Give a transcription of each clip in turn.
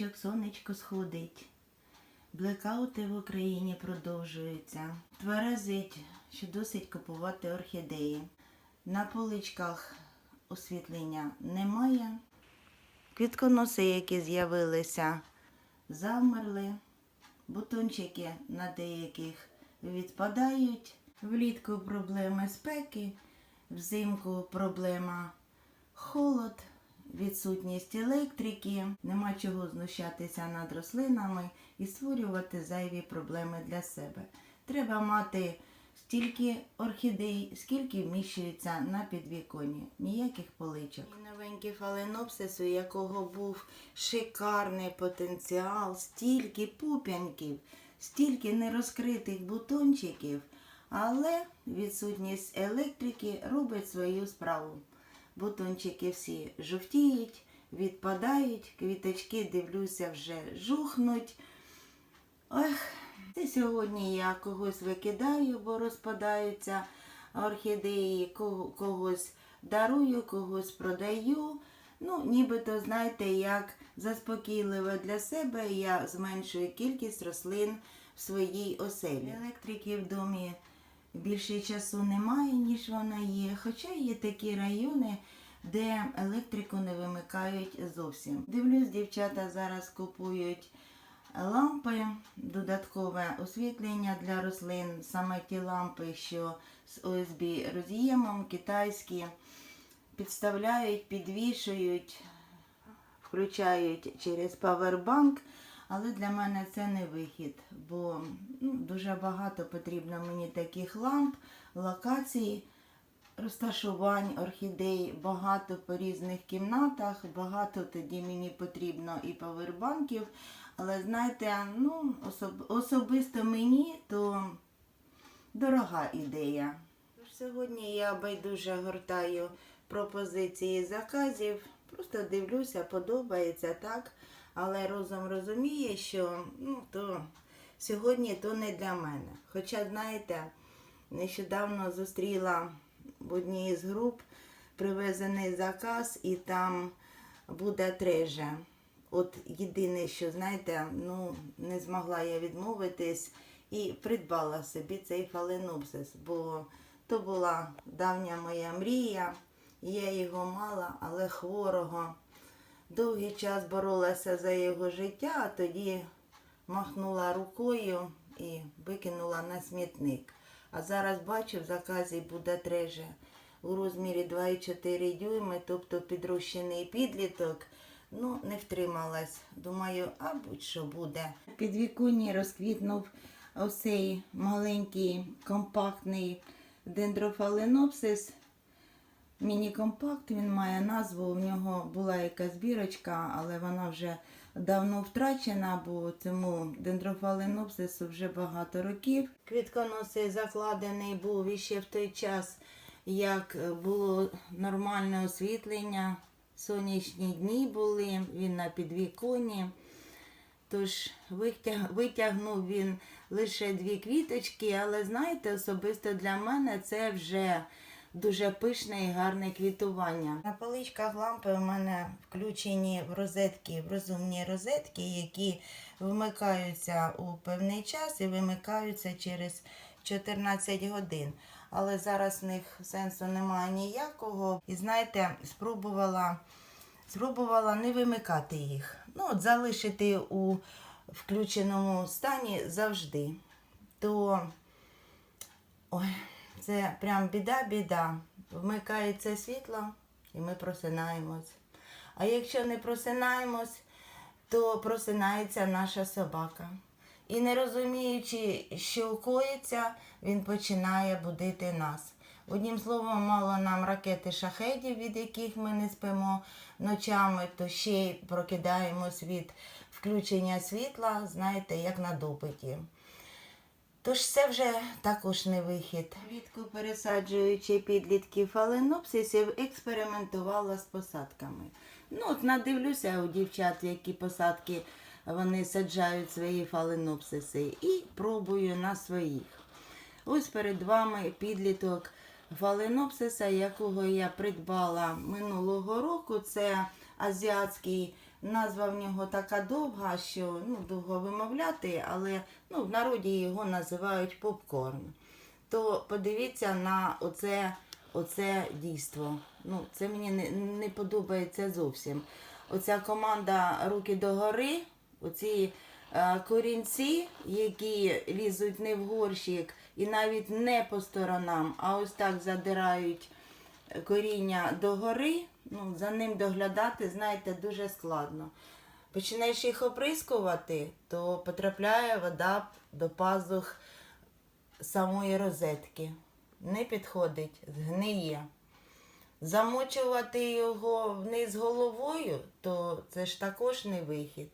Раночок сонечко сходить. Блекаути в Україні продовжуються. Тверезить, що досить купувати орхідеї. На поличках освітлення немає. Квітконоси, які з'явилися, завмерли. Бутончики на деяких відпадають. Влітку проблеми спеки, взимку проблема холод, відсутність електрики, нема чого знущатися над рослинами і створювати зайві проблеми для себе. Треба мати стільки орхідей, скільки вміщується на підвіконні, ніяких поличок. І новенький фаленопсис, у якого був шикарний потенціал, стільки пуп'янків, стільки нерозкритих бутончиків, але відсутність електрики робить свою справу. Бутончики всі жовтіють, відпадають, квіточки, дивлюся, вже жухнуть. Ох, це сьогодні я когось викидаю, бо розпадаються орхідеї, когось дарую, когось продаю. Ну, нібито, знаєте, як заспокійливо для себе я зменшую кількість рослин в своїй оселі. Електрики в домі більше часу немає, ніж вона є. Хоча є такі райони, де електрику не вимикають зовсім. Дивлюсь, дівчата зараз купують лампи, додаткове освітлення для рослин, саме ті лампи, що з ОСБ роз'ємом, китайські, підставляють, підвішують, включають через павербанк. Але для мене це не вихід, бо ну, дуже багато потрібно мені таких ламп, локацій, розташувань орхідей, багато по різних кімнатах, багато тоді мені потрібно і павербанків. Але знаєте, ну, особ- особисто мені то дорога ідея. Тож Сьогодні я байдуже гортаю пропозиції заказів, просто дивлюся, подобається так, але розум розуміє, що ну, то сьогодні то не для мене. Хоча, знаєте, нещодавно зустріла в одній із груп привезений заказ, і там буде трежа. От єдине, що знаєте, ну не змогла я відмовитись і придбала собі цей фаленопсис, бо то була давня моя мрія. Я його мала, але хворого. Довгий час боролася за його життя, а тоді махнула рукою і викинула на смітник. А зараз бачу, в заказі буде треже у розмірі 2,4 дюйми, тобто підрощений підліток. Ну, не втрималась. Думаю, а будь-що буде. Під віконні розквітнув оцей маленький компактний дендрофаленопсис. Міні-компакт, він має назву. У нього була якась збірочка, але вона вже давно втрачена, бо цьому дендрофаленопсису вже багато років. Квітконосий закладений був іще в той час, як було нормальне освітлення. Сонячні дні були, він на підвіконні. Тож витяг, витягнув він лише дві квіточки, але знаєте, особисто для мене це вже дуже пишне і гарне квітування. На поличках лампи у мене включені розетки, розумні розетки, які вмикаються у певний час і вимикаються через 14 годин. Але зараз в них сенсу немає ніякого. І знаєте, спробувала, спробувала не вимикати їх. Ну, от залишити у включеному стані завжди. То ой, це прям біда-біда. Вмикається світло і ми просинаємось. А якщо не просинаємось, то просинається наша собака. І не розуміючи, що коїться, він починає будити нас. Одним словом, мало нам ракети шахедів, від яких ми не спимо ночами, то ще й прокидаємось від включення світла, знаєте, як на допиті. Тож це вже також не вихід. Влітку пересаджуючи підлітків фаленопсисів, експериментувала з посадками. Ну, от надивлюся у дівчат, які посадки вони саджають свої фаленопсиси, і пробую на своїх. Ось перед вами підліток фаленопсиса, якого я придбала минулого року. Це азіатський Назва в нього така довга, що ну, довго вимовляти, але ну, в народі його називають попкорн. То подивіться на оце, оце дійство. Ну, це мені не, не подобається зовсім. Оця команда руки догори, оці е, корінці, які лізуть не в горщик і навіть не по сторонам, а ось так задирають коріння догори, ну, за ним доглядати, знаєте, дуже складно. Починаєш їх оприскувати, то потрапляє вода до пазух самої розетки. Не підходить, згниє. Замочувати його вниз головою, то це ж також не вихід.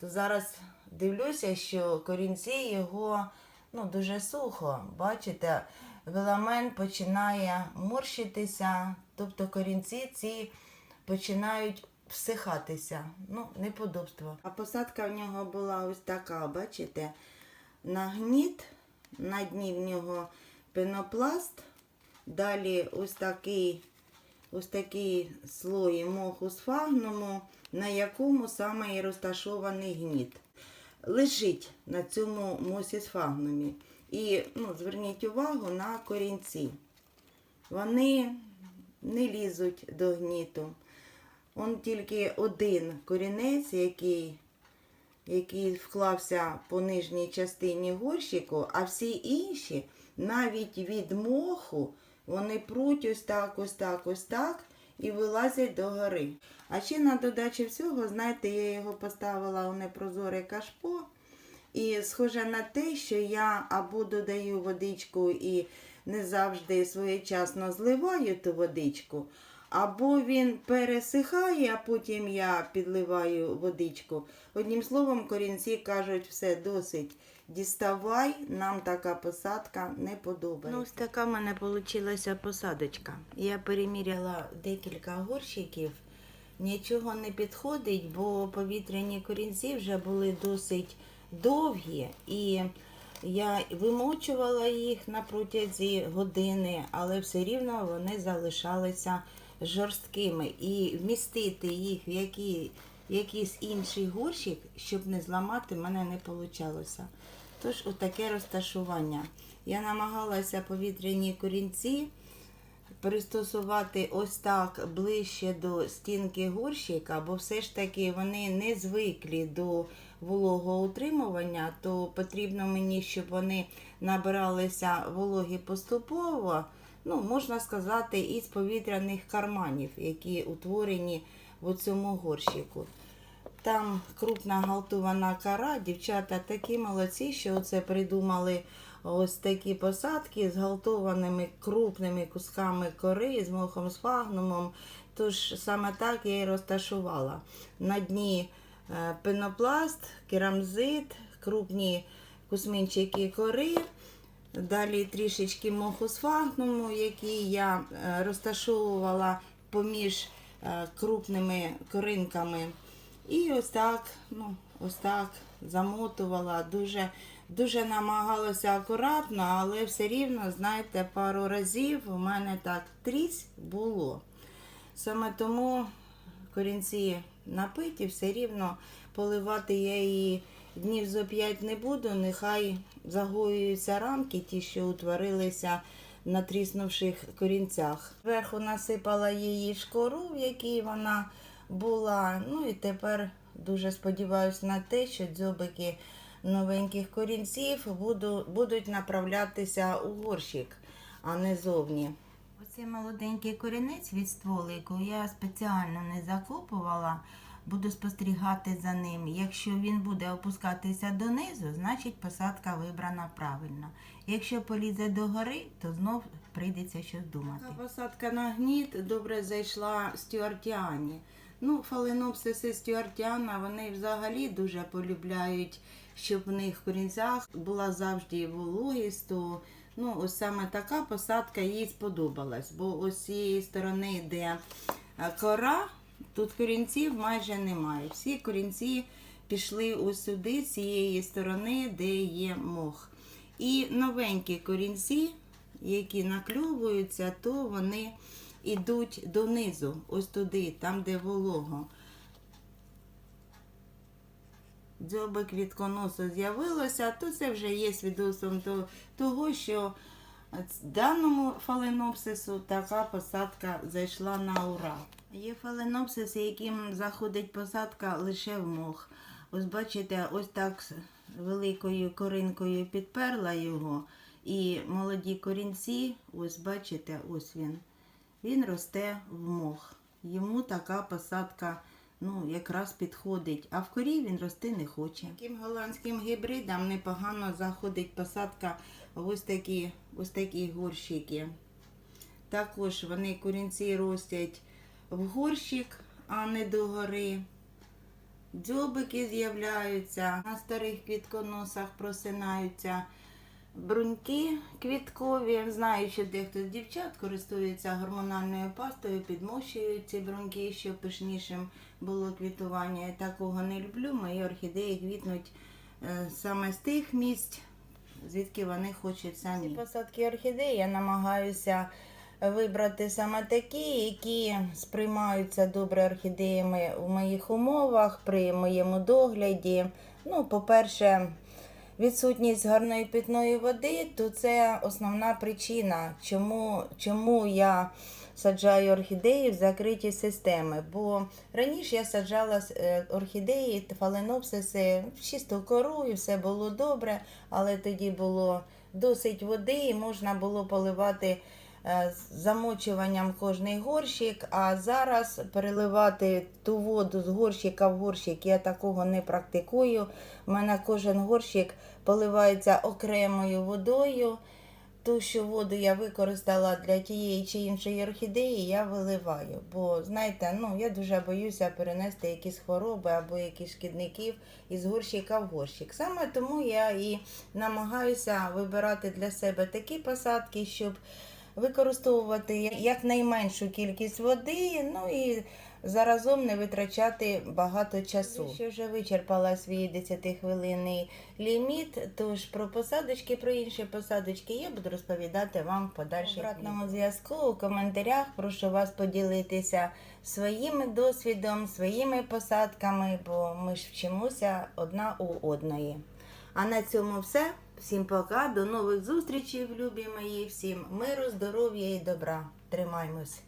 То зараз дивлюся, що корінці його ну, дуже сухо. Бачите, веламен починає морщитися, тобто корінці ці починають всихатися. Ну, неподобство. А посадка в нього була ось така, бачите, нагніт, на дні в нього пенопласт, далі ось такий, ось такий слой моху сфагнуму, на якому саме і розташований гніт лежить на цьому мосі сфагнумі. І ну, зверніть увагу на корінці. Вони не лізуть до гніту. Он тільки один корінець, який, який вклався по нижній частині горщику, а всі інші, навіть від моху, вони пруть ось так, ось так, ось так і вилазять до гори. А ще на додачі всього, знаєте, я його поставила у непрозоре кашпо. І схоже на те, що я або додаю водичку і не завжди своєчасно зливаю ту водичку, або він пересихає, а потім я підливаю водичку. Одним словом, корінці кажуть, все досить. Діставай, нам така посадка не подобається. Ну, ось така в мене вийшла посадочка. Я переміряла декілька горщиків. Нічого не підходить, бо повітряні корінці вже були досить довгі, і я вимочувала їх на протязі години, але все рівно вони залишалися жорсткими. І вмістити їх в який, якийсь інший горщик, щоб не зламати, мене не вийшло. Тож, отаке розташування. Я намагалася повітряні корінці пристосувати ось так ближче до стінки горщика, бо все ж таки вони не звиклі до вологоутримування, то потрібно мені, щоб вони набиралися вологі поступово, ну, можна сказати, із повітряних карманів, які утворені в цьому горщику. Там крупна галтована кара, дівчата такі молодці, що оце придумали ось такі посадки з галтованими крупними кусками кори, з мохом сфагнумом. Тож саме так я і розташувала. На дні пенопласт, керамзит, крупні кусминчики кори. Далі трішечки моху сфагнуму, який я е, розташовувала поміж е, крупними коринками. І ось так, ну, ось так замотувала. Дуже, дуже намагалася акуратно, але все рівно, знаєте, пару разів у мене так трісь було. Саме тому корінці напиті, все рівно поливати я її днів зо п'ять не буду, нехай загоюються рамки, ті, що утворилися на тріснувших корінцях. Зверху насипала її шкору, в якій вона була. Ну і тепер дуже сподіваюся на те, що дзьобики новеньких корінців буду, будуть направлятися у горщик, а не зовні. Оцей молоденький корінець від стволику я спеціально не закопувала. Буду спостерігати за ним. Якщо він буде опускатися донизу, значить посадка вибрана правильно. Якщо полізе догори, то знов прийдеться щось думати. Посадка на гніт добре зайшла стюартіані. Ну, фаленопсиси стюартіана, вони взагалі дуже полюбляють, щоб в них в корінцях була завжди вологість, то ну, ось саме така посадка їй сподобалась. Бо ось з цієї сторони, де е, кора, тут корінців майже немає. Всі корінці пішли ось сюди, з цієї сторони, де є мох. І новенькі корінці, які накльовуються, то вони йдуть донизу, ось туди, там, де волого. Дзьоби квітконосу з'явилося, то це вже є свідоцтвом того, що даному фаленопсису така посадка зайшла на ура. Є фаленопсиси, яким заходить посадка лише в мох. Ось бачите, ось так великою коринкою підперла його. І молоді корінці, ось бачите, ось він. Він росте в мох. Йому така посадка ну, якраз підходить, а в корі він рости не хоче. Таким голландським гібридам непогано заходить посадка ось такі, ось такі горщики. Також вони корінці ростять в горщик, а не догори. Дзьобики з'являються, на старих квітконосах просинаються бруньки квіткові. Знаю, що дехто з дівчат користується гормональною пастою, підмощують ці бруньки, щоб пишнішим було квітування. Я такого не люблю. Мої орхідеї квітнуть е, саме з тих місць, звідки вони хочуть самі. Ці посадки орхідеї я намагаюся вибрати саме такі, які сприймаються добре орхідеями в моїх умовах, при моєму догляді. Ну, по-перше, відсутність гарної питної води, то це основна причина, чому, чому я саджаю орхідеї в закриті системи. Бо раніше я саджала е, орхідеї, фаленопсиси в чисту кору і все було добре, але тоді було досить води і можна було поливати замочуванням кожний горщик, а зараз переливати ту воду з горщика в горщик я такого не практикую. У мене кожен горщик поливається окремою водою. Ту, що воду я використала для тієї чи іншої орхідеї, я виливаю. Бо, знаєте, ну, я дуже боюся перенести якісь хвороби або якісь шкідників із горщика в горщик. Саме тому я і намагаюся вибирати для себе такі посадки, щоб використовувати якнайменшу кількість води, ну і заразом не витрачати багато часу. Ще вже вичерпала свій 10-хвилинний ліміт, тож про посадочки, про інші посадочки я буду розповідати вам в подальшому обратному зв'язку у коментарях. Прошу вас поділитися своїм досвідом, своїми посадками, бо ми ж вчимося одна у одної. А на цьому все. Всім пока, до нових зустрічей, любі мої. Всім миру, здоров'я і добра. Тримаймось.